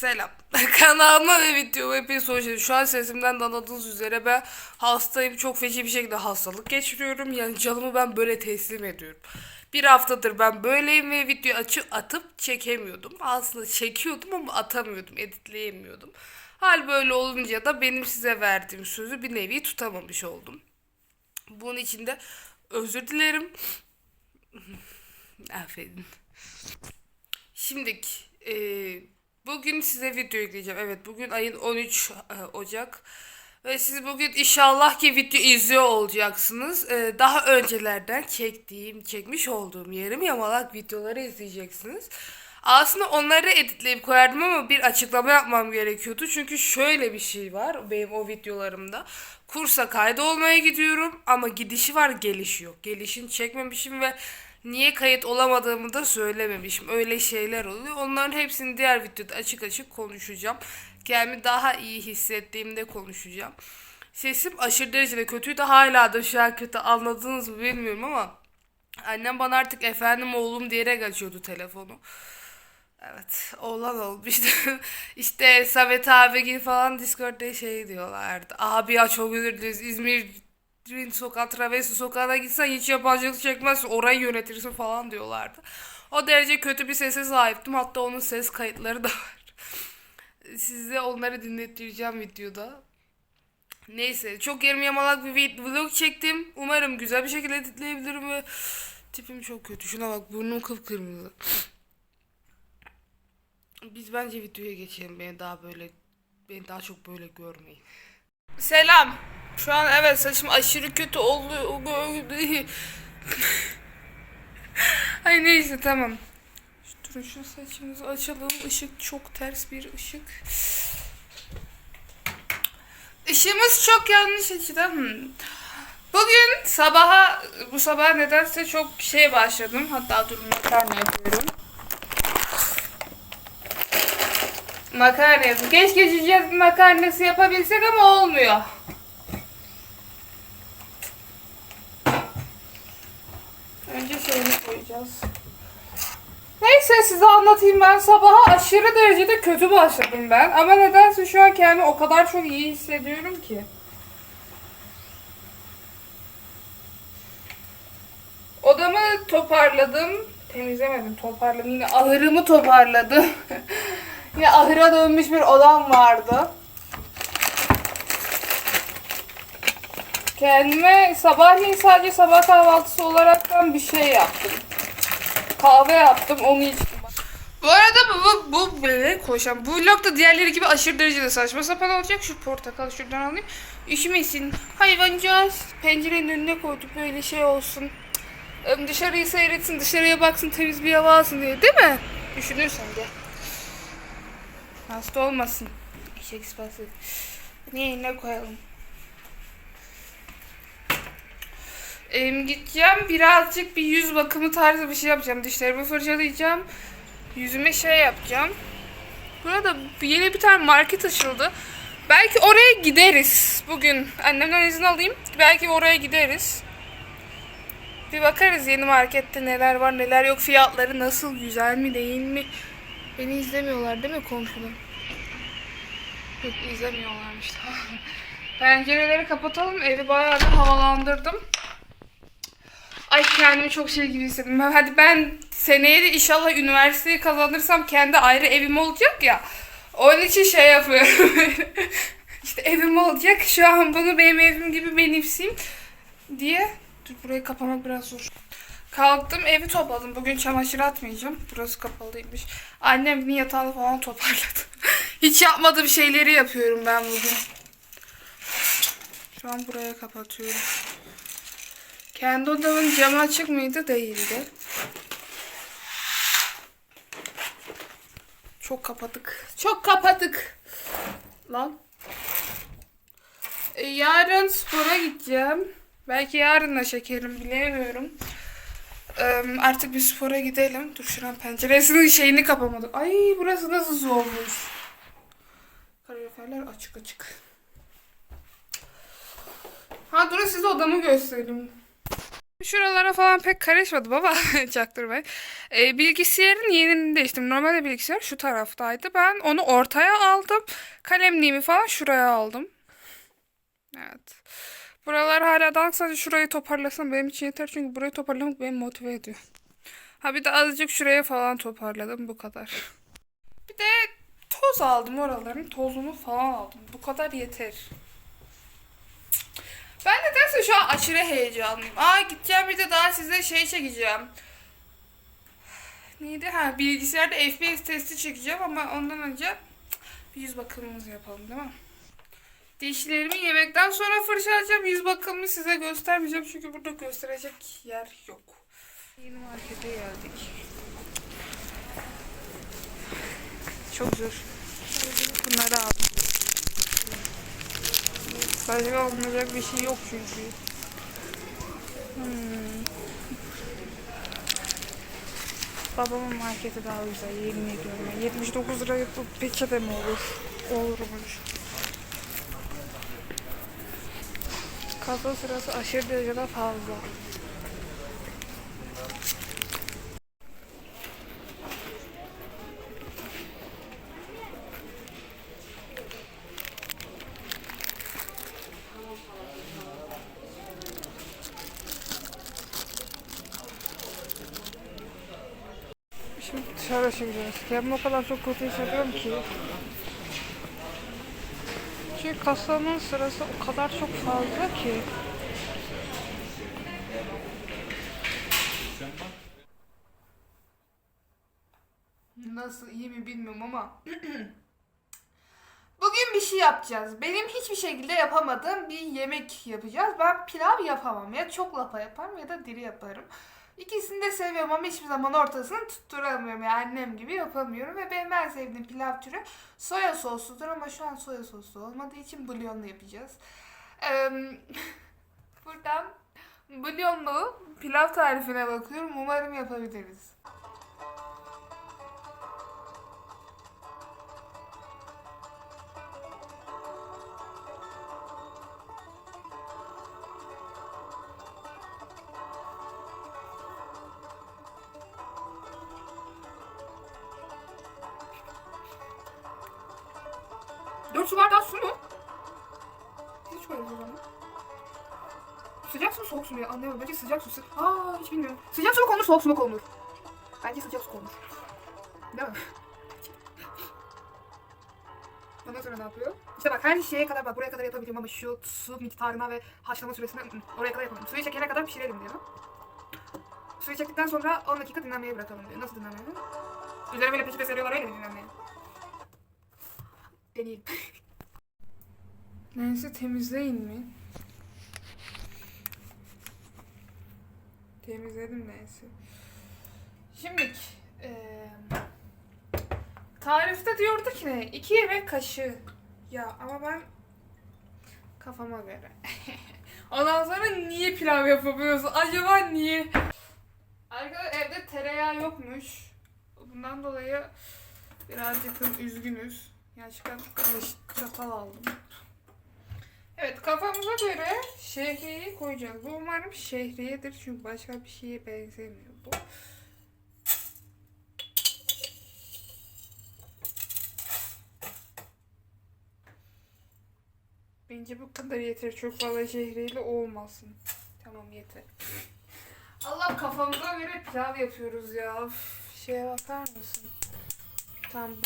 Selam. Kanalıma ve videoma hepiniz hoş geldiniz. Şu an sesimden de anladığınız üzere ben hastayım. Çok feci bir şekilde hastalık geçiriyorum. Yani canımı ben böyle teslim ediyorum. Bir haftadır ben böyleyim ve video açıp atıp çekemiyordum. Aslında çekiyordum ama atamıyordum, editleyemiyordum. Hal böyle olunca da benim size verdiğim sözü bir nevi tutamamış oldum. Bunun için de özür dilerim. Affedin. Şimdiki e, bugün size video yükleyeceğim. Evet bugün ayın 13 e, Ocak. Ve siz bugün inşallah ki video izliyor olacaksınız. E, daha öncelerden çektiğim, çekmiş olduğum yarım yamalak videoları izleyeceksiniz. Aslında onları editleyip koyardım ama bir açıklama yapmam gerekiyordu. Çünkü şöyle bir şey var benim o videolarımda. Kursa kaydolmaya gidiyorum ama gidişi var gelişi yok. Gelişini çekmemişim ve niye kayıt olamadığımı da söylememişim. Öyle şeyler oluyor. Onların hepsini diğer videoda açık açık konuşacağım. Kendimi daha iyi hissettiğimde konuşacağım. Sesim aşırı derecede kötüydü. Hala da şu an kötü anladınız mı bilmiyorum ama annem bana artık efendim oğlum diyerek açıyordu telefonu. Evet, oğlan olmuştu. işte Samet abi falan Discord'da şey diyorlardı. Abi ya çok özür dileriz. İzmir'in sokak travesti sokağına gitsen hiç yabancılık çekmezsin. Orayı yönetirsin falan diyorlardı. O derece kötü bir sese sahiptim. Hatta onun ses kayıtları da var. Size onları dinlettireceğim videoda. Neyse çok yarım yamalak bir vlog çektim. Umarım güzel bir şekilde editleyebilirim ve tipim çok kötü. Şuna bak burnum kıpkırmızı. Biz bence videoya geçelim. Beni daha böyle beni daha çok böyle görmeyin. Selam. Şu an evet saçım aşırı kötü oldu. Ay neyse tamam. Şu- Durun şu saçımızı açalım. Işık çok ters bir ışık. Işığımız çok yanlış açıda. Hmm. Bugün sabaha, bu sabah nedense çok şey başladım. Hatta durun makarna yapıyorum. Makarna yapıyorum. Keşke cüce makarnası yapabilsek ama olmuyor. Önce koyacağız. Neyse size anlatayım ben sabaha aşırı derecede kötü başladım ben. Ama nedense şu an kendimi o kadar çok iyi hissediyorum ki. Odamı toparladım. Temizlemedim toparladım. Yine ahırımı toparladım. Yine ahıra dönmüş bir odam vardı. Kendime sabahleyin sadece sabah kahvaltısı olaraktan bir şey yaptım. Kahve yaptım onu içtim. Bu arada bu, bu, bu böyle koşan. Bu vlog da diğerleri gibi aşırı derecede saçma sapan olacak. Şu portakal şuradan alayım. Üşümesin. Hayvancağız. Pencerenin önüne koyduk böyle şey olsun. Cık, Dışarıyı seyretsin, dışarıya baksın, temiz bir hava alsın diye. Değil mi? Düşünürsen de. Hasta olmasın. Eşek sıpası. Niye yerine koyalım? Em, gideceğim birazcık bir yüz bakımı tarzı bir şey yapacağım. Dişlerimi fırçalayacağım. Yüzüme şey yapacağım. Burada yeni bir tane market açıldı. Belki oraya gideriz bugün. Annemden izin alayım. Belki oraya gideriz. Bir bakarız yeni markette neler var neler yok. Fiyatları nasıl güzel mi değil mi? Beni izlemiyorlar değil mi komşular? Yok izlemiyorlarmış. Pencereleri kapatalım. Evi bayağı da havalandırdım. Ay kendimi çok şey gibi hissettim. Hadi ben seneye de inşallah üniversiteyi kazanırsam kendi ayrı evim olacak ya. Onun için şey yapıyorum. işte evim olacak. Şu an bunu benim evim gibi benimseyim diye. Dur burayı kapamak biraz zor. Kalktım evi topladım. Bugün çamaşır atmayacağım. Burası kapalıymış. Annem bir yatağını falan toparladı. Hiç yapmadığım şeyleri yapıyorum ben bugün. Şu an buraya kapatıyorum. Kendi odamın camı açık mıydı? Değildi. Çok kapadık. Çok kapadık. Lan. E, yarın spora gideceğim. Belki yarın da çekerim bilemiyorum. E, artık bir spora gidelim. Dur şuranın penceresinin şeyini kapamadık. Ay burası nasıl soğumuş. Kaloriferler açık açık. Ha durun size odamı göstereyim. Şuralara falan pek karışmadım ama çaktırmayın. Ee, bilgisayarın yerini değiştim. Normalde bilgisayar şu taraftaydı. Ben onu ortaya aldım. Kalemliğimi falan şuraya aldım. Evet. Buralar hala dağınık. Sadece şurayı toparlasam benim için yeter. Çünkü burayı toparlamak beni motive ediyor. Ha bir de azıcık şuraya falan toparladım. Bu kadar. Bir de toz aldım oraların. Tozunu falan aldım. Bu kadar yeter. Ben nedense şu an aşırı heyecanlıyım. Aa gideceğim bir de daha size şey çekeceğim. Neydi? Ha bilgisayarda FPS testi çekeceğim ama ondan önce bir yüz bakımımızı yapalım değil mi? Dişlerimi yemekten sonra fırçalayacağım. Yüz bakımını size göstermeyeceğim çünkü burada gösterecek yer yok. Yeni markete geldik. Çok zor. Bunları aldım. Sadece alınacak bir şey yok çünkü. Hmm. Babamın marketi daha güzel yemin ediyorum. ya. 79 liraya bu peçete mi olur? Olurmuş. Kasa sırası aşırı derecede fazla. Şimdi dışarı çıkacağız. Kendimi o kadar çok kötü hissediyorum ki. Çünkü kasanın sırası o kadar çok fazla ki. Nasıl iyi mi bilmiyorum ama Bugün bir şey yapacağız. Benim hiçbir şekilde yapamadığım bir yemek yapacağız. Ben pilav yapamam. Ya çok lapa yaparım ya da diri yaparım. İkisini de seviyorum ama hiçbir zaman ortasını tutturamıyorum. Yani annem gibi yapamıyorum. Ve benim en sevdiğim pilav türü soya sosludur ama şu an soya soslu olmadığı için bulyonlu yapacağız. Eee, buradan bulyonlu pilav tarifine bakıyorum. Umarım yapabiliriz. Sıcak su soğuk su mu ya anlayamadım. Bence sıcak su. Sı Aa hiç bilmiyorum. Sıcak su mu konur soğuk su mu konur? Bence sıcak su konur. Değil mi? Ondan sonra ne yapıyor? İşte bak her şeye kadar bak buraya kadar yapabilirim ama şu su miktarına ve haşlama süresine oraya kadar yapamam. Suyu çekene kadar pişirelim diyor. Suyu çektikten sonra 10 dakika dinlenmeye bırakalım diyor. Nasıl dinlenmeye? Üzerine böyle peçete seriyorlar öyle dinlenmeye? Deneyelim. Neyse temizleyin mi? Temizledim neyse. Şimdi eee tarifte diyordu ki ne? İki yemek kaşığı. Ya ama ben kafama göre. Ondan sonra niye pilav yapamıyoruz? Acaba niye? Arkadaşlar evde tereyağı yokmuş. Bundan dolayı birazcık üzgünüz. Gerçekten kaş- çatal aldım. Evet kafamıza göre şehriyeyi koyacağız. Bu umarım şehriyedir çünkü başka bir şeye benzemiyor bu. Bence bu kadar yeter. Çok fazla şehriyeli olmasın. Tamam yeter. Allah kafamıza göre pilav yapıyoruz ya. Şeye bakar mısın? Tamam.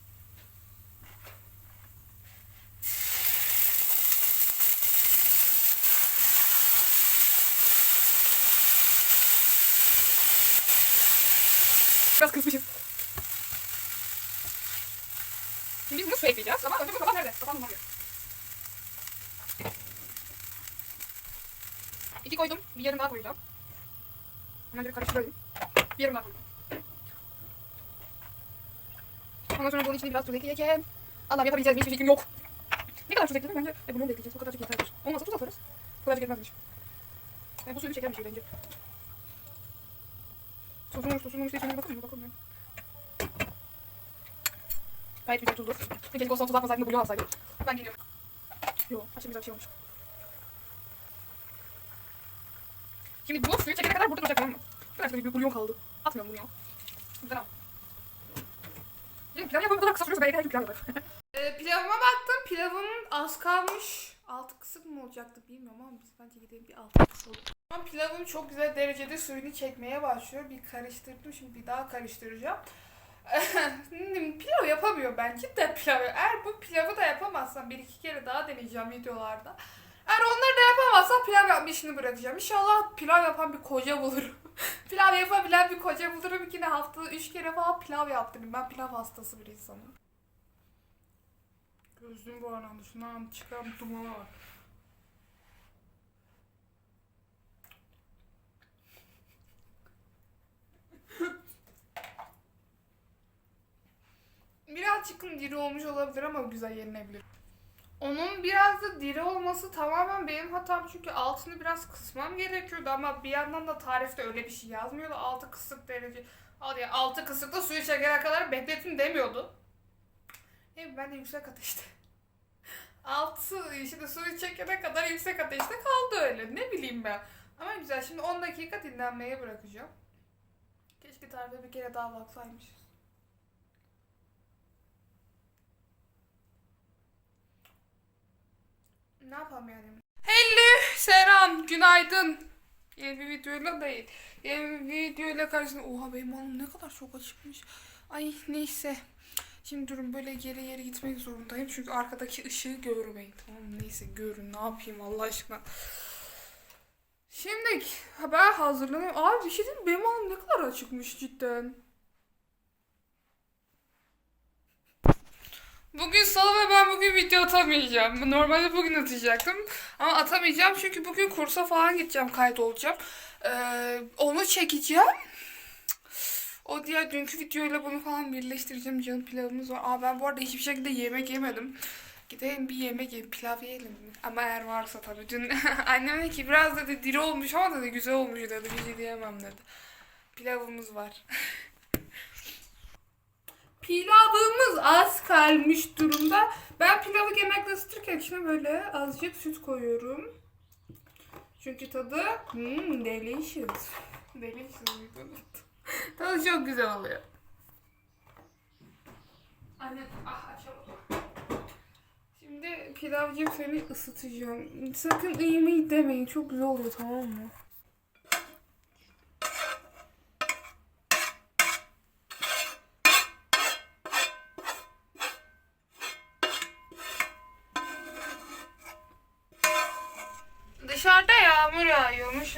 Biraz. Şimdi biz bunu su ekleyeceğiz ama önce bu kapak nerede? Bulmam gerekiyor. İki koydum. Bir yarım daha koyacağım. Ona göre karıştırayım. Bir yarım daha koyacağım. Ondan sonra bunun içine biraz tuz ekleyeceğim. Allah'ım yapabileceğiz mi? Hiçbir fikrim yok. Ne kadar tuz ekledim bence? E bunu da ekleyeceğiz. Bu kadarcık yeterdir. Olmazsa tuz atarız. Bu kadarcık yetmezmiş. E, bu suyu çeken bir şey bence. Tuzun tuzun işte içine bakalım mı? Bakalım ya. Gayet güzel tuzlu. Peki olsa tuz atmasaydım da bulyon alsaydım. Ben geliyorum. Yo, aşırı güzel bir şey olmuş. Şimdi bu suyu çekene kadar burada duracak tamam mı? Biraz bir bulyon kaldı. Atmıyorum bunu ya. Güzel al. Yedim pilav yapmam bu kadar kısa sürüyorsa belki her gün pilav yapar. e, pilavıma baktım. Pilavımın az kalmış. Altı kısık mı olacaktı bilmiyorum ama biz bence gidelim bir altı kısık Ama pilavım çok güzel derecede suyunu çekmeye başlıyor. Bir karıştırdım şimdi bir daha karıştıracağım. Pilav yapamıyor ben cidden pilav. Eğer bu pilavı da yapamazsam bir iki kere daha deneyeceğim videolarda. Eğer onları da yapamazsam pilav yapma işini bırakacağım. İnşallah pilav yapan bir koca bulurum. pilav yapabilen bir koca bulurum. Yine haftada üç kere falan pilav yaptırayım. Ben pilav hastası bir insanım. Gözlüğüm bu arada. Şundan çıkan dumana bak. Birazcık diri olmuş olabilir ama güzel yenilebilir. Onun biraz da diri olması tamamen benim hatam çünkü altını biraz kısmam gerekiyordu ama bir yandan da tarifte öyle bir şey yazmıyordu. Altı kısık derece, al ya altı kısıkta suyu çekene kadar bekletin demiyordu. Hem ben de yüksek ateşte. Altı işte suyu çekene kadar yüksek ateşte kaldı öyle. Ne bileyim ben. Ama güzel şimdi 10 dakika dinlenmeye bırakacağım. Keşke tarife bir kere daha baksaymışız. Ne yapalım yani? Hello, selam, günaydın. Yeni bir videoyla değil. Yeni bir videoyla karşısında... Oha benim malım ne kadar çok açıkmış. Ay neyse. Şimdi durun böyle geri geri gitmek zorundayım. Çünkü arkadaki ışığı görmeyin. Tamam? Neyse görün ne yapayım Allah aşkına. Şimdi haber hazırlanıyorum. Abi bir şey diyeyim? Benim malım ne kadar açıkmış cidden. Bugün salı ve ben bugün video atamayacağım. Normalde bugün atacaktım. Ama atamayacağım çünkü bugün kursa falan gideceğim, kayıt olacağım. Ee, onu çekeceğim. O diğer dünkü videoyla bunu falan birleştireceğim. Canım pilavımız var. Aa ben bu arada hiçbir şekilde yemek yemedim. Gidelim bir yemek yiyelim, pilav yiyelim? Ama eğer varsa tabii. Dün annem dedi ki biraz dedi diri olmuş ama dedi güzel olmuş dedi. Bir şey diyemem dedi. Pilavımız var. Pilavımız az kalmış durumda. Ben pilavı genellikle ısıtırken içine böyle azıcık süt koyuyorum. Çünkü tadı hmm, delicious. Delicious bir tadı. tadı çok güzel oluyor. Anne ah açamadım. Şimdi pilavcığım seni ısıtacağım. Sakın yemeği demeyin. Çok güzel oluyor tamam mı?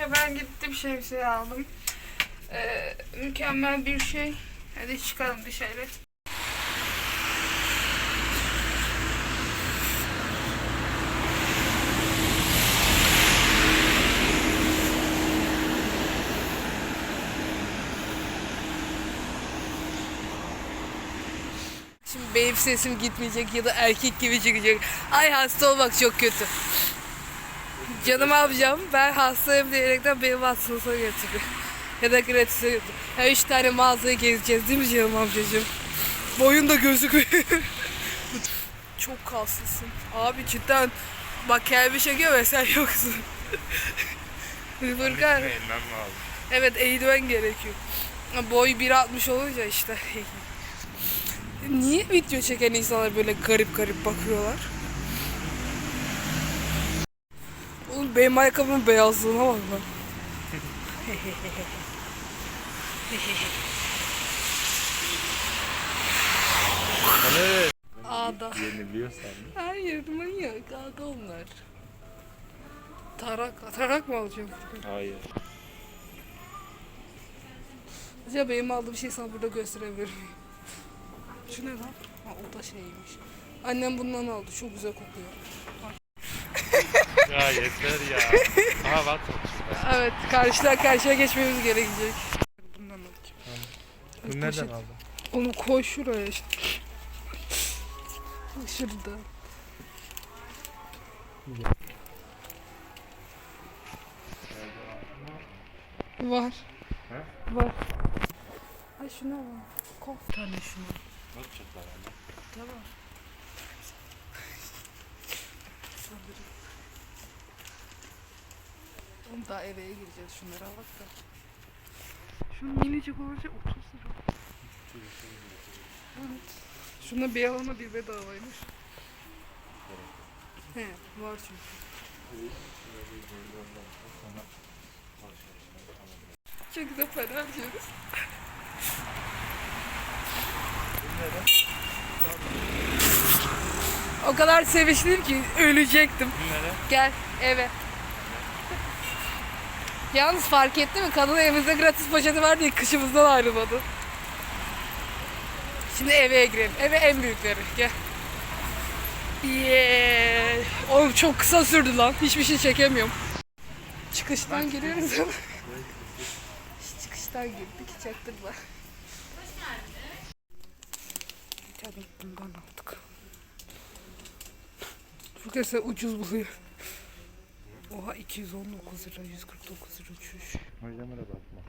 Ve ben gittim şemsiye aldım. Ee, mükemmel bir şey. Hadi çıkalım dışarı. Şimdi benim sesim gitmeyecek ya da erkek gibi çıkacak. Ay hasta olmak çok kötü. Canım abicam ben hastayım diyerekten benim hastalığına götürdü. Ya da gratis'e götürdü. Ya üç tane mağazayı gezeceğiz değil mi canım amcacığım? Boyun da gözüküyor. Çok kaslısın. Abi cidden bak kelbi çekiyor ve sen yoksun. Lazım. Evet eğilmen gerekiyor. Boy 1.60 olunca işte. Niye video çeken insanlar böyle garip garip bakıyorlar? Oğlum benim ayakkabımın beyazlığına bak lan. Hani Ağda. yeniliyorsan. Hayır manyak ağda onlar. Tarak, tarak mı alacağım? Hayır. Acaba benim aldığım şeyi sana burada gösterebilir miyim? Şu ne lan? Ha, o da şeymiş. Annem bundan aldı. Çok güzel kokuyor. Ya yeter ya. Aha bak. Evet, karşıdan karşıya geçmemiz gerekecek. Bundan alacağım. Bunu nereden aldın? Onu koy şuraya işte. Şurada. Var. He? Var. Ay şuna bak. Bir tane şuna. Ne yapacaklar yani? Tamam. Sanırım. Oğlum Daha eve gireceğiz şunları al bak da. Şunun minicik olacak 30 lira. Evet. Şuna bir alana bir bedavaymış. He var çünkü. Çok güzel para harcıyoruz. O kadar sevinçliyim ki ölecektim. Gel eve. Yalnız fark etti mi? Kadın evimizde gratis poşeti var diye kışımızdan ayrılmadı. Şimdi eve girelim. Eve en büyükleri. Gel. Yeah. Oğlum çok kısa sürdü lan. Hiçbir şey çekemiyorum. Çıkıştan giriyoruz ama. Çıkıştan girdik. Çaktırma. Tane bundan aldık. Sen ucuz buluyor. Oha 219 lira, 149 lira uçuş. hocama da bakma.